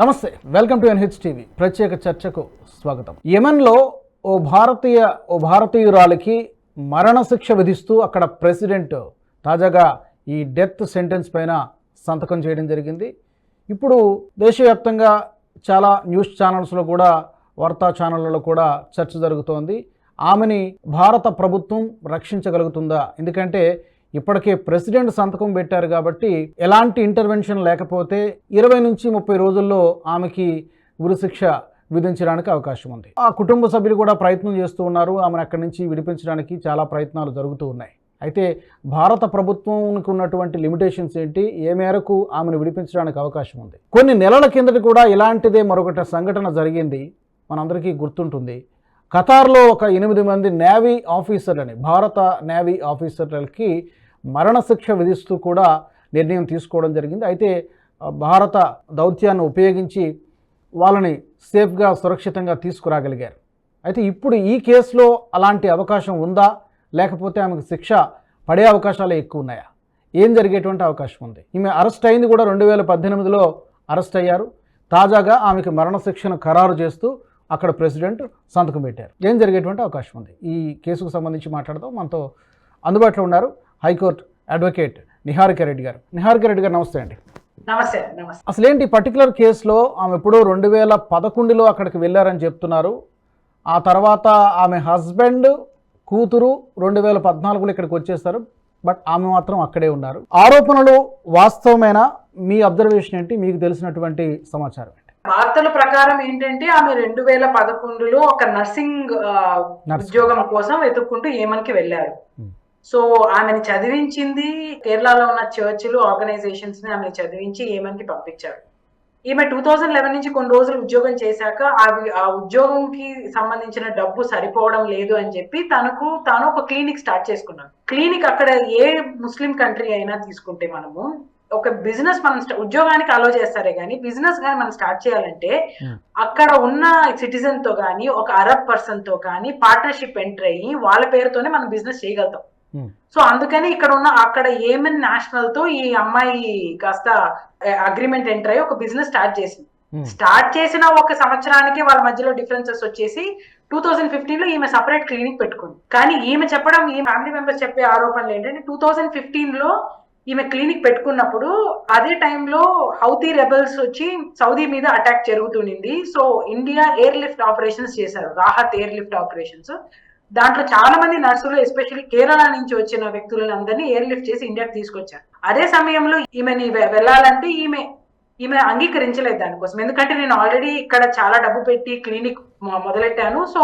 నమస్తే welcome to NH TV. ప్రత్యేక చర్చకు స్వాగతం. యెమెన్లో ఓ భారతీయ ఓ భారతీయురాలికి మరణశిక్ష విధిస్తూ అక్కడ ప్రెసిడెంట్ తాజాగా ఈ డెత్ సెంటెన్స్ పైన సంతకం చేయడం జరిగింది. ఇప్పుడు దేశవ్యాప్తంగా చాలా న్యూస్ ఛానల్స్లో కూడా వార్తా ఛానళ్ళలో కూడా చర్చ జరుగుతోంది. ఆమెని భారత ప్రభుత్వం రక్షించగలుగుతుందా? ఎందుకంటే ఇప్పటికే ప్రెసిడెంట్ సంతకం పెట్టారు కాబట్టి ఎలాంటి ఇంటర్వెన్షన్ లేకపోతే ఇరవై నుంచి ముప్పై రోజుల్లో ఆమెకి ఉరిశిక్ష విధించడానికి అవకాశం ఉంది. ఆ కుటుంబ సభ్యులు కూడా ప్రయత్నం చేస్తూ ఉన్నారు. ఆమెను అక్కడి నుంచి విడిపించడానికి చాలా ప్రయత్నాలు జరుగుతూ ఉన్నాయి. అయితే భారత ప్రభుత్వంకి ఉన్నటువంటి లిమిటేషన్స్ ఏంటి? ఏ మేరకు ఆమెను విడిపించడానికి అవకాశం ఉంది? కొన్ని నెలల కిందట కూడా ఇలాంటిదే మరొకటి సంఘటన జరిగింది. మనందరికీ గుర్తుంటుంది. ఖతార్లో ఒక ఎనిమిది మంది నేవీ ఆఫీసర్లని భారత నేవీ ఆఫీసర్లకి మరణశిక్ష విధిస్తూ కూడా నిర్ణయం తీసుకోవడం జరిగింది. అయితే భారత దౌత్యాన్ని ఉపయోగించి వాళ్ళని సేఫ్గా సురక్షితంగా తీసుకురాగలిగారు. అయితే ఇప్పుడు ఈ కేసులో అలాంటి అవకాశం ఉందా? లేకపోతే ఆమెకు శిక్ష పడే అవకాశాలు ఎక్కువ ఉన్నాయా? ఏం జరిగేటువంటి అవకాశం ఉంది? ఈమె అరెస్ట్ అయింది కూడా రెండు వేల పద్దెనిమిదిలో అరెస్ట్ అయ్యారు. తాజాగా ఆమెకు మరణశిక్షను ఖరారు చేస్తూ అక్కడ ప్రెసిడెంట్ సంతకం పెట్టారు. ఏం జరిగేటువంటి అవకాశం ఉంది? ఈ కేసుకు సంబంధించి మాట్లాడదాం. మనతో అందుబాటులో ఉన్నారు హైకోర్టు అడ్వకేట్ నిహారిక రెడ్డి గారు. నిహారిక రెడ్డి గారు నమస్తే అండి. నమస్తే నమస్తే. అసలు ఏంటి పర్టికులర్ కేసులో ఆమె ఎప్పుడో రెండు వేల పదకొండులో అక్కడికి వెళ్ళారని చెప్తున్నారు. ఆ తర్వాత ఆమె హస్బెండ్ కూతురు రెండు వేల పద్నాలుగులో ఇక్కడికి వచ్చేస్తారు. బట్ ఆమె మాత్రం అక్కడే ఉన్నారు. ఆరోపణలు వాస్తవమైన? మీ అబ్జర్వేషన్ ఏంటి? మీకు తెలిసినటువంటి సమాచారం వార్తల ప్రకారం ఏంటంటే ఆమె రెండు వేల పదకొండులో ఒక నర్సింగ్. ఉద్యోగం కోసం వెతుక్కుంటూ ఏమన్కి వెళ్ళారు. సో ఆమెను చదివించింది కేరళలో ఉన్న చర్చిలు ఆర్గనైజేషన్స్ని ఆమెను చదివించి ఏమన్కి పంపించారు ఈమె టూ థౌజండ్ లెవెన్ నుంచి కొన్ని రోజులు ఉద్యోగం చేశాక అవి ఆ ఉద్యోగంకి సంబంధించిన డబ్బు సరిపోవడం లేదు అని చెప్పి తనకు తాను ఒక క్లినిక్ స్టార్ట్ చేసుకున్నాను క్లినిక్ అక్కడ ఏ ముస్లిం కంట్రీ అయినా తీసుకుంటే మనము ఒక బిజినెస్ మనం ఉద్యోగానికి అలో చేస్తారే కానీ బిజినెస్ కానీ మనం స్టార్ట్ చేయాలంటే. అక్కడ ఉన్న సిటిజన్తో కానీ ఒక అరబ్ పర్సన్తో కానీ పార్ట్నర్షిప్ ఎంటర్ అయ్యి వాళ్ళ పేరుతోనే మనం బిజినెస్ చేయగలుగుతాం. సో అందుకని ఇక్కడ ఉన్న అక్కడ ఏమన్ నేషనల్తో ఈ అమ్మాయి కాస్త అగ్రిమెంట్ ఎంటర్ అయ్యి ఒక బిజినెస్ స్టార్ట్ చేసింది. స్టార్ట్ చేసిన ఒక సంవత్సరానికి వాళ్ళ మధ్యలో డిఫరెన్సెస్ వచ్చేసి టూ థౌసండ్ ఫిఫ్టీన్లో ఈమె సపరేట్ క్లినిక్ పెట్టుకుంది కానీ ఈమె చెప్పడం ఈ ఫ్యామిలీ మెంబర్స్ చెప్పే ఆరోపణలు ఏంటంటే టూ థౌసండ్ ఫిఫ్టీన్లో ఈమె క్లినిక్ పెట్టుకున్నప్పుడు అదే టైంలో హౌతీ రెబల్స్ వచ్చి సౌదీ మీద attack జరుగుతుండింది. So India air lift operations చేశారు. Rahat air lift operations. దాంట్లో చాలా మంది నర్సులు ఎస్పెషల్లీ కేరళ నుంచి వచ్చిన వ్యక్తులందరినీ ఎయిర్ లిఫ్ట్ చేసి ఇండియాకి తీసుకొచ్చారు. అదే సమయంలో ఈమెని వెళ్ళాలంటే ఈమె ఈమె అంగీకరించలేదు దానికోసం. ఎందుకంటే నేను ఆల్రెడీ ఇక్కడ చాలా డబ్బు పెట్టి క్లినిక్ మొదలెట్టాను. సో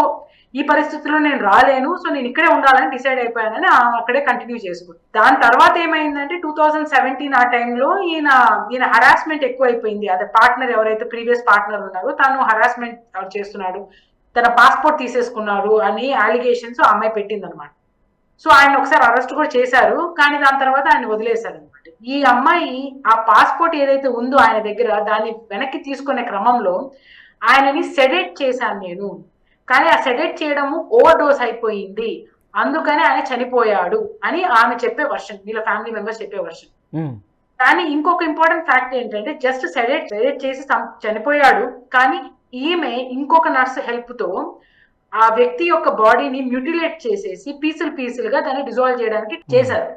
ఈ పరిస్థితుల్లో నేను రాలేను. సో నేను ఇక్కడే ఉండాలని డిసైడ్ అయిపోయానని అక్కడే కంటిన్యూ చేసుకుంది దాని తర్వాత ఏమైందంటే టూ థౌజండ్ సెవెంటీన్ ఆ టైంలో ఈయన ఈయన హరాస్మెంట్ ఎక్కువ అయిపోయింది అదే పార్ట్నర్ ఎవరైతే ప్రీవియస్ పార్ట్నర్ ఉన్నారో తను హరాస్మెంట్ చేస్తున్నాడు. తన పాస్పోర్ట్ తీసేసుకున్నాడు అని అలిగేషన్స్ ఆ అమ్మాయి పెట్టింది అనమాట సో ఆయన ఒకసారి అరెస్ట్ కూడా చేశారు. కానీ దాని తర్వాత ఆయన వదిలేశారు అనమాట ఈ అమ్మాయి ఆ పాస్పోర్ట్ ఏదైతే ఉందో ఆయన దగ్గర దాన్ని వెనక్కి తీసుకునే క్రమంలో ఆయనని సెడెట్ చేశాను నేను. కానీ ఆ సెడెట్ చేయడము ఓవర్ డోస్ అయిపోయింది. అందుకని ఆయన చనిపోయాడు అని ఆమె చెప్పే వర్షన్ వీళ్ళ ఫ్యామిలీ మెంబర్స్ చెప్పే వర్షన్. ఉమ్, కానీ ఇంకొక ఇంపార్టెంట్ ఫ్యాక్ట్ ఏంటంటే జస్ట్ సెడెట్ సెడెట్ చేసి చనిపోయాడు. కానీ ఈమె ఇంకొక నర్స్ హెల్ప్తో ఆ వ్యక్తి యొక్క బాడీని మ్యూటిలేట్ చేసేసి పీసులు పీసులుగా దాన్ని డిజాల్వ్ చేయడానికి చేశారు.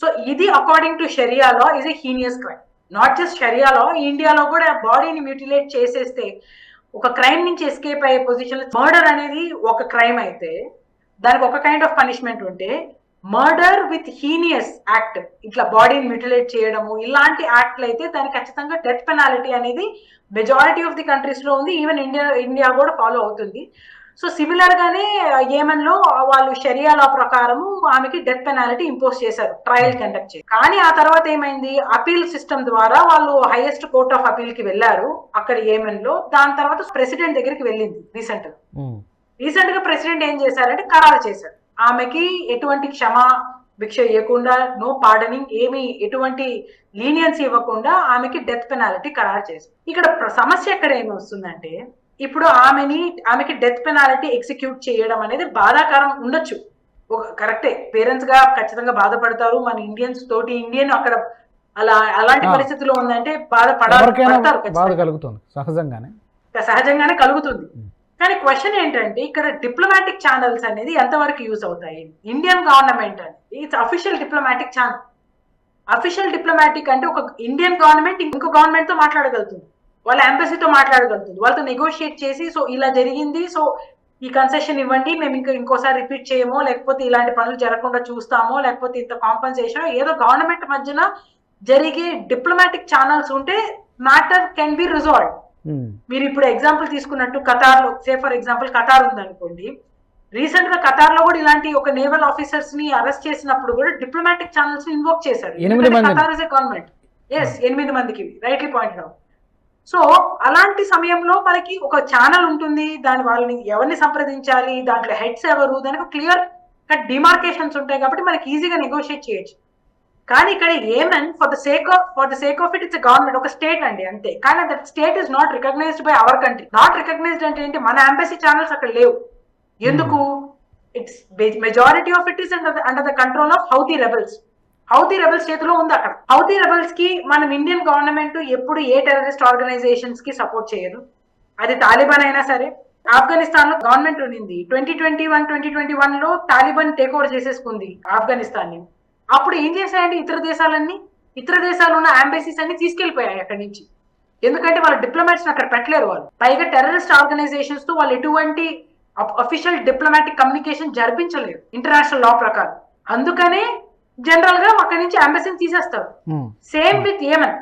సో ఇది according to sharia law is a heinous crime. Not just sharia law ఇండియాలో కూడా బాడీని మ్యూటిలేట్ చేసేస్తే ఒక క్రైమ్ నుంచి ఎస్కేప్ అయ్యే పొజిషన్ మర్డర్ అనేది ఒక క్రైమ్ అయితే దానికి ఒక కైండ్ ఆఫ్ పనిష్మెంట్ ఉంటే మర్డర్ విత్ హీనియస్ యాక్ట్ ఇట్లా బాడీని మ్యూటిలేట్ చేయడము ఇలాంటి యాక్ట్లు అయితే దానికి ఖచ్చితంగా డెత్ పెనాలిటీ అనేది మెజారిటీ ఆఫ్ ది కంట్రీస్లో ఉంది. ఈవెన్ ఇండియా ఇండియా కూడా ఫాలో అవుతుంది. సో సిమిలర్ గానే ఏమన్లో వాళ్ళు షరియా లా ప్రకారము ఆమెకి డెత్ పెనాలిటీ ఇంపోజ్ చేశారు ట్రయల్ కండక్ట్ చేసి. కానీ ఆ తర్వాత ఏమైంది? అపీల్ సిస్టమ్ ద్వారా వాళ్ళు హైయెస్ట్ కోర్ట్ ఆఫ్ అపీల్కి వెళ్ళారు అక్కడ ఏమన్లో దాని తర్వాత ప్రెసిడెంట్ దగ్గరికి వెళ్ళింది రీసెంట్గా. రీసెంట్గా ప్రెసిడెంట్ ఏం చేశారంటే ఖరారు చేశారు. ఆమెకి ఎటువంటి క్షమా భిక్ష ఇవ్వకుండా నో పార్డనింగ్ ఏమి ఎటువంటి లీనియన్స్ ఇవ్వకుండా ఆమెకి డెత్ పెనాలిటీ ఖరారు చేశారు. ఇక్కడ సమస్య ఎక్కడ ఏమి వస్తుందంటే ఇప్పుడు ఆమెని ఆమెకి డెత్ పెనాలిటీ ఎగ్జిక్యూట్ చేయడం అనేది బాధాకరం ఉండొచ్చు. ఒక కరెక్టే. పేరెంట్స్గా ఖచ్చితంగా బాధపడతారు. మన ఇండియన్స్ తోటి ఇండియన్ అక్కడ అలా అలాంటి. పరిస్థితిలో ఉందంటే బాధ. కలుగుతుంది సహజంగానే. సహజంగానే కలుగుతుంది. కానీ క్వశ్చన్ ఏంటంటే ఇక్కడ డిప్లొమాటిక్ ఛానల్స్ అనేది ఎంతవరకు యూజ్ అవుతాయి? ఇండియన్ గవర్నమెంట్ అనేది it's official diplomatic channel official diplomatic అంటే ఒక ఇండియన్ గవర్నమెంట్ ఇంకో గవర్నమెంట్తో మాట్లాడగలుగుతుంది. వాళ్ళ ఎంబసీతో మాట్లాడగలుగుతుంది. వాళ్ళతో నెగోషియేట్ చేసి సో ఇలా జరిగింది సో ఈ కన్సెషన్ ఇవ్వండి మేము ఇంకా ఇంకోసారి రిపీట్ చేయమో లేకపోతే ఇలాంటి పనులు జరగకుండా చూస్తామో లేకపోతే ఇంత కాంపన్సేషన్ ఏదో గవర్నమెంట్ మధ్యన జరిగే డిప్లొమాటిక్ ఛానల్స్ ఉంటే మ్యాటర్ కెన్ బి రిజాల్వ్ మీరు ఇప్పుడు ఎగ్జాంపుల్ తీసుకున్నట్టు కతార్లో సే ఫర్ ఎగ్జాంపుల్ కతార్ ఉందనుకోండి రీసెంట్గా కతార్లో కూడా ఇలాంటి ఒక నేవల్ ఆఫీసర్స్ని అరెస్ట్ చేసినప్పుడు కూడా డిప్లొమాటిక్ ఛానల్స్ని ఇన్వోక్ చేశారు. కతార్ ఇస్ ఎ గవర్నమెంట్ ఎస్ ఎనిమిది మందికి రైట్లీ పాయింట్ అవుట్ సో అలాంటి సమయంలో మనకి ఒక ఛానల్ ఉంటుంది. దాని వాళ్ళని ఎవరిని సంప్రదించాలి? దాంట్లో హెడ్స్ ఎవరు? దానికి క్లియర్ కట్ డిమార్కేషన్స్ ఉంటాయి కాబట్టి మనకి ఈజీగా నెగోషియేట్ చేయొచ్చు. కానీ ఇక్కడ Yemen for the sake of for the sake of it it's government ఒక స్టేట్ అండి అంతే. కానీ that state is not recognized by our country not recognized అంటే ఏంటి? మన ఎంబసీ ఛానల్స్ అక్కడ లేవు. ఎందుకు? It's majority of it is under the control of Houthi rebels Houthi rebels చేతిలో ఉంది అక్కడ. హౌతీ రెబల్స్కి మనం ఇండియన్ గవర్నమెంట్ ఎప్పుడు ఏ టెర్రరిస్ట్ ఆర్గనైజేషన్స్కి సపోర్ట్ చేయదు. అది తాలిబాన్ అయినా సరే. ఆఫ్ఘనిస్తాన్లో గవర్నమెంట్ ఉండింది twenty twenty one twenty twenty వన్లో తాలిబాన్ టేక్ ఓవర్ చేసేసుకుంది ఆఫ్ఘనిస్తాన్ని అప్పుడు ఏం చేశాయండి ఇతర దేశాలన్నీ? ఇతర దేశాలు ఉన్న అంబెసీస్ అన్ని తీసుకెళ్ళిపోయాయి అక్కడి నుంచి. ఎందుకంటే వాళ్ళ డిప్లొమాట్స్ అక్కడ పెట్టలేరు వాళ్ళు. పైగా టెర్రరిస్ట్ ఆర్గనైజేషన్స్తో వాళ్ళు ఎటువంటి అఫీషియల్ డిప్లొమాటిక్ కమ్యూనికేషన్ జరిపించలేరు ఇంటర్నేషనల్ లా ప్రకారం. అందుకనే జనరల్గా అక్కడి నుంచి అంబసీని తీసేస్తారు. సేమ్ విత్ ఏమన్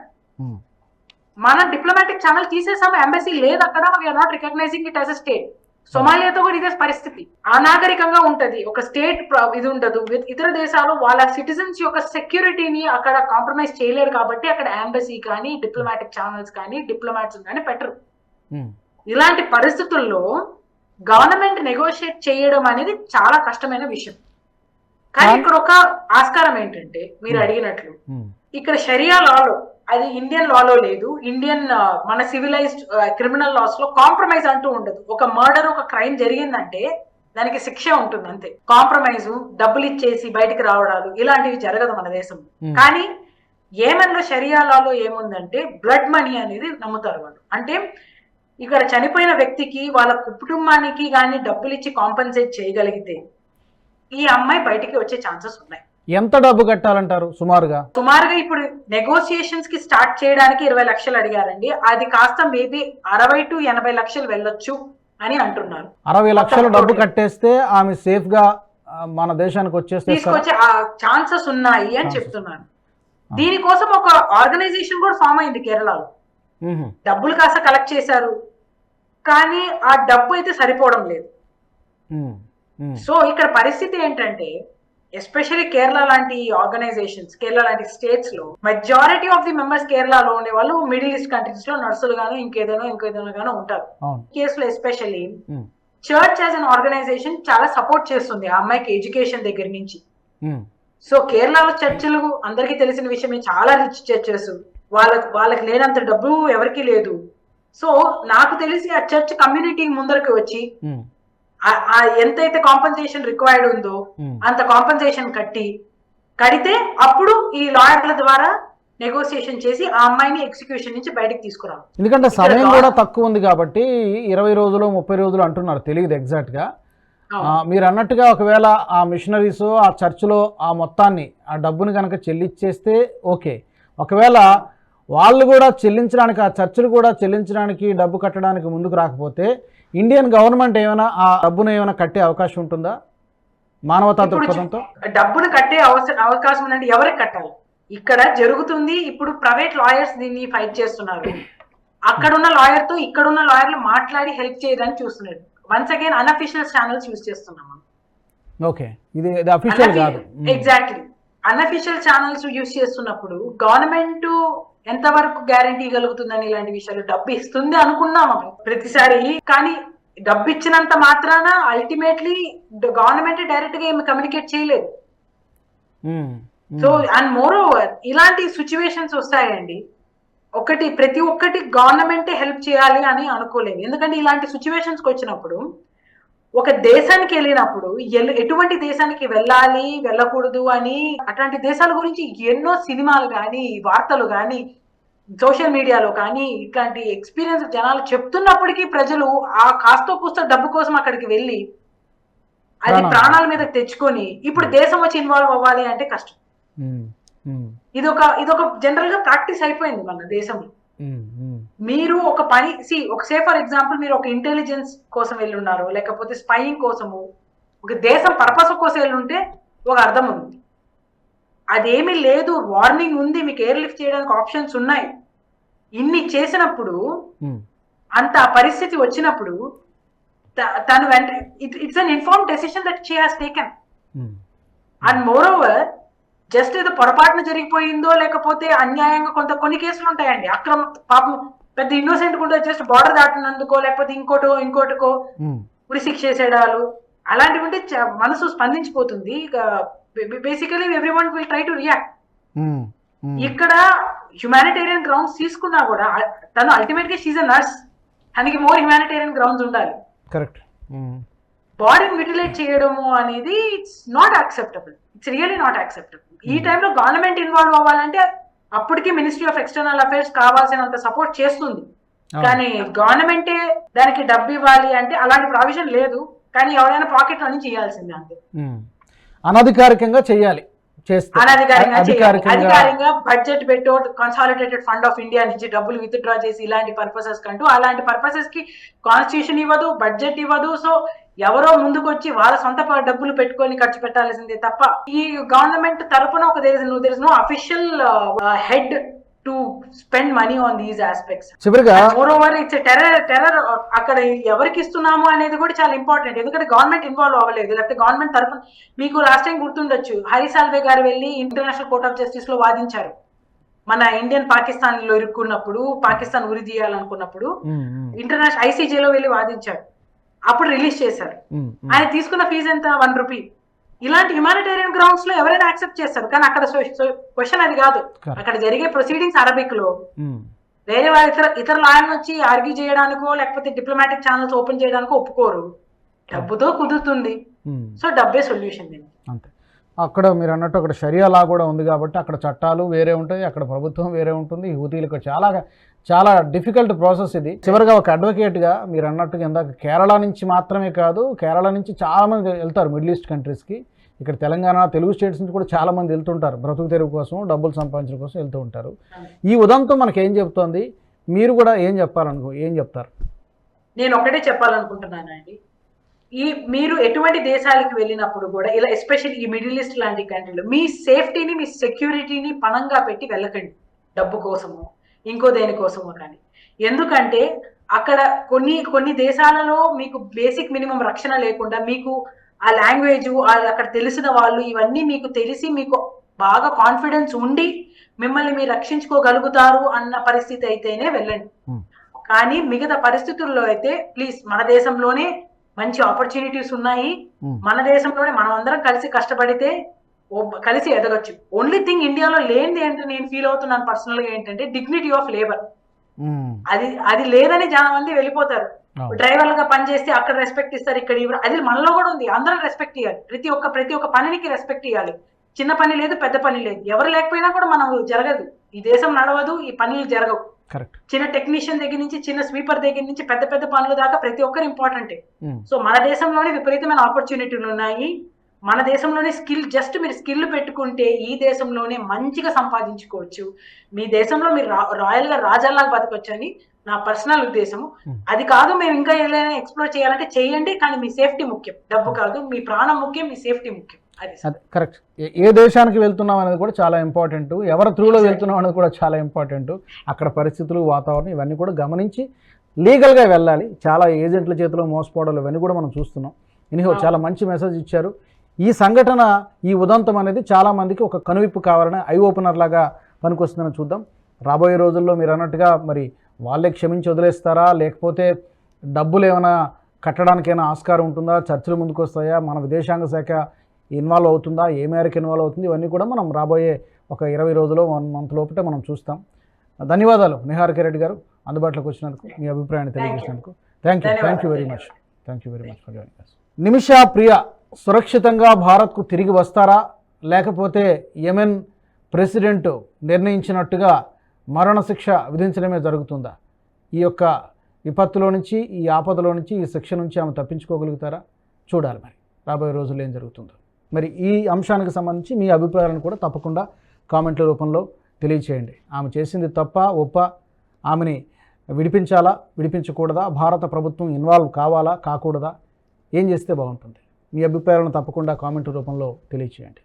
మన డిప్లొమాటిక్ ఛానల్ తీసేసాము ఎంబసీ లేదు అక్కడ we're not recognizing it as a state సొమాలియాతో కూడా ఇదే పరిస్థితి. అనాగరికంగా ఉంటది. ఒక స్టేట్ ఇది ఉండదు. విత్ ఇతర దేశాలు వాళ్ళ సిటిజన్స్ యొక్క సెక్యూరిటీని అక్కడ కాంప్రమైజ్ చేయలేరు కాబట్టి అక్కడ ఎంబసీ కానీ డిప్లొమాటిక్ ఛానల్స్ కానీ డిప్లొమాట్స్ కానీ పెట్టరు. ఉమ్, ఇలాంటి పరిస్థితుల్లో గవర్నమెంట్ నెగోషియేట్ చేయడం అనేది చాలా కష్టమైన విషయం. కానీ ఇక్కడ ఒక ఆస్కారం ఏంటంటే మీరు. అడిగినట్లు ఇక్కడ షరియా లాలో అది ఇండియన్ లాలో లేదు ఇండియన్ మన సివిలైజ్డ్ క్రిమినల్ లాస్లో కాంప్రమైజ్ అంటూ ఉండదు. ఒక మర్డర్ ఒక క్రైమ్ జరిగిందంటే దానికి శిక్ష ఉంటుంది అంతే. కాంప్రమైజ్ డబ్బులు ఇచ్చేసి బయటికి రావడాలు ఇలాంటివి జరగదు మన దేశం. కానీ ఏమన్లో షరియా లాలో ఏముందంటే బ్లడ్ మనీ అనేది నమ్ముతారు వాళ్ళు. అంటే ఇక్కడ చనిపోయిన వ్యక్తికి వాళ్ళ కుటుంబానికి కానీ డబ్బులు ఇచ్చి కాంపన్సేట్ చేయగలిగితే ఈ అమ్మాయి బయటికి వచ్చే ఛాన్సెస్ ఉన్నాయి. ఎంత డబ్బు కట్టాలంటారు సుమారుగా? సుమారుగా ఇప్పుడు నెగోసియేషన్స్కి స్టార్ట్ చేయడానికి ఇరవై లక్షలు అడిగారండి. అది కాస్త మేబీ అరవై టు ఎనభై లక్షలు వెళ్ళొచ్చు అని అంటున్నారు. అరవై లక్షల డబ్బు. కట్టేస్తే ఆమె సేఫ్గా మన దేశానికి వచ్చేస్తే తీసుకొచ్చే ఛాన్సెస్ ఉన్నాయి అని. చెప్తున్నారు. దీనికోసం ఒక ఆర్గనైజేషన్ కూడా ఫామ్ అయింది కేరళలో. డబ్బులు కాస్త కలెక్ట్ చేశారు. కానీ ఆ డబ్బు అయితే సరిపోవడం లేదు. సో ఇక్కడ పరిస్థితి ఏంటంటే ఎస్పెషల్లీ కేరళ లాంటి ఆర్గనైజేషన్స్ కేరళ లాంటి స్టేట్స్లో మెజారిటీ ఆఫ్ ది మెంబర్స్ కేరళలో ఉండే వాళ్ళు మిడిల్ ఈస్ట్ కంట్రీస్లో నర్సులు గాను ఇంకేదైనా ఇంకేదైనా గాను ఉంటారు. కేసులో especially um, church as an organization చాలా సపోర్ట్ చేస్తుంది ఆ అమ్మాయికి ఎడ్యుకేషన్ దగ్గర నుంచి. సో కేరళలో చర్చిలు అందరికీ తెలిసిన విషయమే చాలా రిచ్ చర్చెస్ వాళ్ళకి వాళ్ళకి లేనంత డబ్బు ఎవరికీ లేదు. సో నాకు తెలిసి ఆ చర్చ్ కమ్యూనిటీ ముందరికి వచ్చి ఆ ఎంతైతే కాంపన్సేషన్ రిక్వైర్డ్ ఉందో ఉమ్. అంత కాంపన్సేషన్ కట్టి కడితే అప్పుడు ఈ లాయర్ల ద్వారా నెగోసియేషన్ చేసి ఆ అమ్మాయిని ఎగ్జిక్యూషన్ నుంచి బయటకు తీసుకురావాలి. ఎందుకంటే సమయం కూడా తక్కువ ఉంది కాబట్టి ఇరవై రోజులు ముప్పై రోజులు అంటున్నారు తెలియదు ఎగ్జాక్ట్గా. మీరు అన్నట్టుగా ఒకవేళ ఆ మిషనరీస్ ఆ చర్చిలో ఆ మొత్తాన్ని ఆ డబ్బుని కనుక చెల్లించేస్తే ఓకే. ఒకవేళ వాళ్ళు కూడా చెల్లించడానికి ఆ చర్చిలు కూడా చెల్లించడానికి డబ్బు కట్టడానికి ముందుకు రాకపోతే ఇండియన్ గవర్నమెంట్ ఏమైనా ఆ డబ్బును ఏమైనా కట్టే అవకాశం ఉంటుందా? మానవతా దృక్పథంతో? డబ్బును కట్టే అవకాశం ఉందంటే ఎవరికి కట్టాలి? ఇక్కడ జరుగుతుంది ఇప్పుడు ప్రైవేట్ లాయర్స్ దీన్ని ఫైట్ చేస్తున్నారు. అక్కడున్న లాయర్తో ఇక్కడున్న లాయర్లు మాట్లాడి హెల్ప్ చేయడానికి చూస్తున్నారు. Once again unofficial channels use చేస్తున్నాం మనం. ఓకే ఇది అఫీషియల్ కాదు. ఎగ్జాక్ట్లీ. అన్అఫీషియల్ ఛానల్స్ యూస్ చేస్తున్నప్పుడు గవర్నమెంట్ ఎంతవరకు గ్యారంటీ కలుగుతుందని ఇలాంటి విషయాలు డబ్బు ఇస్తుంది అనుకున్నాం మనం ప్రతిసారి. కానీ డబ్బు ఇచ్చినంత మాత్రాన అల్టిమేట్లీ గవర్నమెంట్ డైరెక్ట్గా ఏమి కమ్యూనికేట్ చేయలేదు. సో అండ్ మోర్ ఓవర్ ఇలాంటి సిచ్యువేషన్స్ వస్తాయండి. ఒకటి ప్రతి ఒక్కటి గవర్నమెంటే హెల్ప్ చేయాలి అని అనుకోలేదు ఎందుకంటే ఇలాంటి సిచ్యువేషన్స్ వచ్చినప్పుడు ఒక దేశానికి వెళ్ళినప్పుడు ఎటువంటి దేశానికి వెళ్ళాలి వెళ్ళకూడదు అని అట్లాంటి దేశాల గురించి ఎన్నో సినిమాలు కానీ వార్తలు కానీ సోషల్ మీడియాలో కానీ ఇట్లాంటి ఎక్స్పీరియన్స్ జనాలు చెప్తున్నప్పటికీ ప్రజలు ఆ కాస్తో కూస్తో డబ్బు కోసం అక్కడికి వెళ్ళి అది ప్రాణాలు. మీద తెచ్చుకొని ఇప్పుడు దేశం వచ్చి ఇన్వాల్వ్ అవ్వాలి అంటే కష్టం. ఉమ్, ఉమ్, ఇది ఒక ఇది ఒక జనరల్గా ప్రాక్టీస్ అయిపోయింది మన దేశంలో. మీరు ఒక పని సి ఒక సే ఫర్ ఎగ్జాంపుల్ మీరు ఒక ఇంటెలిజెన్స్ కోసం వెళ్ళి ఉన్నారు లేకపోతే స్పైయింగ్ కోసము ఒక దేశం పర్పస్ కోసం వెళ్ళి ఉంటే ఒక అర్థం ఉంది. అదేమీ లేదు వార్నింగ్ ఉంది మీకు ఎయిర్ లిఫ్ట్ చేయడానికి ఆప్షన్స్ ఉన్నాయి. ఇన్ని చేసినప్పుడు ఉమ్, అంత పరిస్థితి వచ్చినప్పుడు తను వెంట it's an inform decision that she has taken and more over just ఏదో పొరపాటున జరిగిపోయిందో లేకపోతే అన్యాయంగా కొంత కొన్ని కేసులు ఉంటాయండి అక్రమ పాపం పెద్ద ఇన్నోసెంట్ కూడా జస్ట్ బార్డర్ దాటినందుకో లేకపోతే ఇంకోటో ఇంకోటికో ఉరి శిక్ష చేసేడాలు అలాంటివి ఉంటే మనసు స్పందించిపోతుంది. Basically every one will try to react ఇక్కడ హ్యుమానిటేరియన్ గ్రౌండ్స్ తీసుకున్నా కూడా తను అల్టిమేట్గా షీజ్ అ నర్స్ తనకి మోర్ హ్యుమానిటేరియన్ గ్రౌండ్స్ ఉండాలి. కరెక్ట్ బాడీని మ్యూటిలేట్ చేయడము అనేది it's not acceptable it's really not acceptable ఈ టైంలో గవర్నమెంట్ ఇన్వాల్వ్ అవ్వాలంటే అప్పటికి మినిస్ట్రీ ఆఫ్ ఎక్స్టర్నల్ అఫైర్స్ కావాల్సినంత సపోర్ట్ చేస్తుంది. కానీ గవర్నమెంటే దానికి డబ్బు ఇవ్వాలి అంటే అలాంటి ప్రావిజన్ లేదు. కానీ ఎవరైనా పాకెట్ నుంచి ఇవ్వాల్సిందే అంతే. అనధికారికంగా చేయాలి. అధికారికంగా బడ్జెట్ పెట్టో కన్సాలిడేటెడ్ ఫండ్ ఆఫ్ ఇండియా నుంచి డబ్బులు విత్ డ్రా చేసి ఇలాంటి పర్పసెస్ కంటూ అలాంటి పర్పసెస్కి కాన్స్టిట్యూషన్ ఇవ్వదు బడ్జెట్ ఇవ్వదు. సో ఎవరో ముందుకు వచ్చి వాళ్ళ సొంత డబ్బులు పెట్టుకొని ఖర్చు పెట్టాల్సిందే తప్ప ఈ గవర్నమెంట్ తరపున ఒక there is no official head to spend money on these aspects more over it's terror terror అక్కడ ఎవరికి ఇస్తున్నాము అనేది కూడా చాలా ఇంపార్టెంట్ ఎందుకంటే గవర్నమెంట్ ఇన్వాల్వ్ అవ్వలేదు. లేకపోతే గవర్నమెంట్ తరఫున మీకు లాస్ట్ టైం గుర్తుండొచ్చు. హరి సాల్వే గారు వెళ్ళి ఇంటర్నేషనల్ కోర్ట్ ఆఫ్ జస్టిస్లో వాదించారు. మన ఇండియన్ పాకిస్తాన్లో ఇరుక్కున్నప్పుడు పాకిస్తాన్ ఉరి తీయాలనుకున్నప్పుడు ఇంటర్నేషనల్ ఐసీజేలో వెళ్ళి వాదించారు. అప్పుడు రిలీజ్ చేశారు. ఆయన తీసుకున్న ఫీజు ఎంత? One rupee. ఇలాంటి హ్యుమానిటేరియన్ గ్రౌండ్స్లో ఎవరైనా యాక్సెప్ట్ చేస్తారు. కానీ అక్కడ క్వశ్చన్ అది కాదు. అక్కడ జరిగే ప్రొసీడింగ్స్ అరబిక్లో వేరే వాళ్ళ ఇతర ఇతర లాయర్లు వచ్చి ఆర్గ్యూ చేయడానికో లేకపోతే డిప్లొమాటిక్ ఛానల్స్ ఓపెన్ చేయడానికో ఒప్పుకోరు. డబ్బుతో కుదురుతుంది. సో డబ్బే సొల్యూషన్ దీనికి. అంతే. అక్కడ మీరు అన్నట్టు అక్కడ షరియా లా కూడా ఉంది కాబట్టి అక్కడ చట్టాలు వేరే ఉంటాయి అక్కడ ప్రభుత్వం వేరే ఉంటుంది హూతీలకు చాలా చాలా డిఫికల్ట్ ప్రాసెస్ ఇది. చివరిగా ఒక అడ్వకేట్గా మీరు అన్నట్టుగా ఇందాక కేరళ నుంచి మాత్రమే కాదు కేరళ నుంచి చాలామంది వెళ్తారు మిడిల్ ఈస్ట్ కంట్రీస్కి ఇక్కడ తెలంగాణ తెలుగు స్టేట్స్ నుంచి కూడా చాలామంది వెళ్తుంటారు బ్రతుకు తెరువు కోసం డబ్బులు సంపాదించడం కోసం వెళ్తూ ఉంటారు. ఈ ఉదంతం మనకి ఏం చెప్తోంది మీరు కూడా ఏం చెప్పాలనుకో ఏం చెప్తారు? నేను ఒకటే చెప్పాలనుకుంటున్నానండి. ఈ మీరు ఎటువంటి దేశాలకు వెళ్ళినప్పుడు కూడా ఇలా ఎస్పెషల్లీ ఈ మిడిల్ ఈస్ట్ లాంటి కంట్రీలో మీ సేఫ్టీని మీ సెక్యూరిటీని పణంగా పెట్టి వెళ్ళకండి. డబ్బు కోసము ఇంకో దేనికోసమో కానీ. ఎందుకంటే అక్కడ కొన్ని కొన్ని దేశాలలో మీకు బేసిక్ మినిమం రక్షణ లేకుండా మీకు ఆ లాంగ్వేజ్ అక్కడ తెలిసిన వాళ్ళు ఇవన్నీ మీకు తెలిసి మీకు బాగా కాన్ఫిడెన్స్ ఉండి మిమ్మల్ని మీరు రక్షించుకోగలుగుతారు అన్న పరిస్థితి అయితేనే వెళ్ళండి. కానీ మిగతా పరిస్థితుల్లో అయితే ప్లీజ్ మన దేశంలోనే మంచి ఆపర్చునిటీస్ ఉన్నాయి. మన దేశంలోనే మనం అందరం కలిసి కష్టపడితే కలిసి ఎదగొచ్చు. ఓన్లీ థింగ్ ఇండియాలో లేనిది ఏంటంటే నేను ఫీల్ అవుతున్నాను పర్సనల్గా ఏంటంటే డిగ్నిటీ ఆఫ్ లేబర్ అది అది లేదని చాలా మంది వెళ్ళిపోతారు. అవును. డ్రైవర్గా పని చేస్తే అక్కడ రెస్పెక్ట్ ఇస్తారు ఇక్కడ ఇవ్వరు. అది మనలో కూడా ఉంది. అందరం రెస్పెక్ట్ ఇవ్వాలి ప్రతి ఒక్క ప్రతి ఒక్క పనికి రెస్పెక్ట్ ఇవ్వాలి చిన్న పని లేదు పెద్ద పని లేదు. ఎవరు లేకపోయినా కూడా మనం జరగదు. ఈ దేశం నడవదు ఈ పనులు జరగవు. కరెక్ట్. చిన్న టెక్నీషియన్ దగ్గర నుంచి చిన్న స్వీపర్ దగ్గర నుంచి పెద్ద పెద్ద పనుల దాకా ప్రతి ఒక్కరు ఇంపార్టెంటే ఉమ్, సో మన దేశంలోనే విపరీతమైన ఆపర్చునిటీలు ఉన్నాయి. మన దేశంలోనే స్కిల్ జస్ట్ మీరు స్కిల్ పెట్టుకుంటే ఈ దేశంలోనే మంచిగా సంపాదించుకోవచ్చు. మీ దేశంలో మీరు రాయల్గా రాజాల్లాగా బతకొచ్చు అని నా పర్సనల్ ఉద్దేశము. Hmm. అది కాదు మేము ఇంకా ఏదైనా ఎక్స్ప్లోర్ చేయాలంటే చేయండి కానీ మీ సేఫ్టీ ముఖ్యం. డబ్బు కాదు మీ ప్రాణం ముఖ్యం మీ సేఫ్టీ ముఖ్యం. కరెక్ట్. ఏ- దేశానికి వెళ్తున్నాం అనేది కూడా చాలా ఇంపార్టెంట్ ఎవరి త్రూలో. వెళ్తున్నాం అనేది కూడా చాలా ఇంపార్టెంట్ అక్కడ పరిస్థితులు వాతావరణం ఇవన్నీ కూడా గమనించి లీగల్గా వెళ్ళాలి. చాలా ఏజెంట్ల చేతిలో మోసపోవడాలు ఇవన్నీ కూడా మనం చూస్తున్నాం. ఇనిహో. చాలా మంచి మెసేజ్ ఇచ్చారు. ఈ సంఘటన ఈ ఉదంతం అనేది చాలా మందికి ఒక కనువిప్పు కావాలని ఐ ఓపెనర్ లాగా పనికొస్తుందని చూద్దాం. రాబోయే రోజుల్లో మీరు అన్నట్టుగా మరి వాళ్ళే క్షమించి వదిలేస్తారా? లేకపోతే డబ్బులు ఏమైనా కట్టడానికైనా ఆస్కారం ఉంటుందా? చర్చలు ముందుకు వస్తాయా మన విదేశాంగ శాఖ ఇన్వాల్వ్ అవుతుందా ఏ మేరకు ఇన్వాల్వ్ అవుతుంది ఇవన్నీ కూడా మనం రాబోయే ఒక ఇరవై రోజులు వన్ మంత్ లోపటే మనం చూస్తాం. ధన్యవాదాలు నిహారిక రెడ్డి గారు అందుబాటులోకి వచ్చినందుకు మీ అభిప్రాయాన్ని తెలియజేసినందుకు. Thank you thank you very much thank you very much for joining Nimisha Priya సురక్షితంగా భారత్కు తిరిగి వస్తారా? లేకపోతే యెమెన్ ప్రెసిడెంట్ నిర్ణయించినట్టుగా మరణశిక్ష విధించడమే జరుగుతుందా? ఈ యొక్క విపత్తులో నుంచి ఈ ఆపదలో నుంచి ఈ శిక్ష నుంచి ఆమె తప్పించుకోగలుగుతారా? చూడాలి మరి. రాబోయే రోజుల్లో ఏం జరుగుతుందో. మరి ఈ అంశానికి సంబంధించి మీ అభిప్రాయాలను కూడా తప్పకుండా కామెంట్ల రూపంలో తెలియచేయండి. ఆమె చేసింది తప్ప ఒప్ప ఆమెని విడిపించాలా విడిపించకూడదా భారత ప్రభుత్వం ఇన్వాల్వ్ కావాలా కాకూడదా ఏం చేస్తే బాగుంటుంది? మీ అభిప్రాయాలను తప్పకుండా కామెంట్ రూపంలో తెలియచేయండి.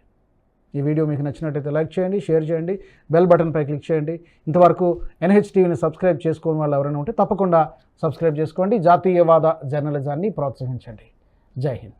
ఈ వీడియో మీకు నచ్చినట్టయితే లైక్ చేయండి షేర్ చేయండి బెల్ బటన్పై క్లిక్ చేయండి. ఇంతవరకు ఎన్హెచ్టీవీని సబ్స్క్రైబ్ చేసుకోని వాళ్ళు ఎవరైనా ఉంటే తప్పకుండా సబ్స్క్రైబ్ చేసుకోండి. జాతీయవాద జర్నలిజాన్ని ప్రోత్సహించండి. జై హింద్.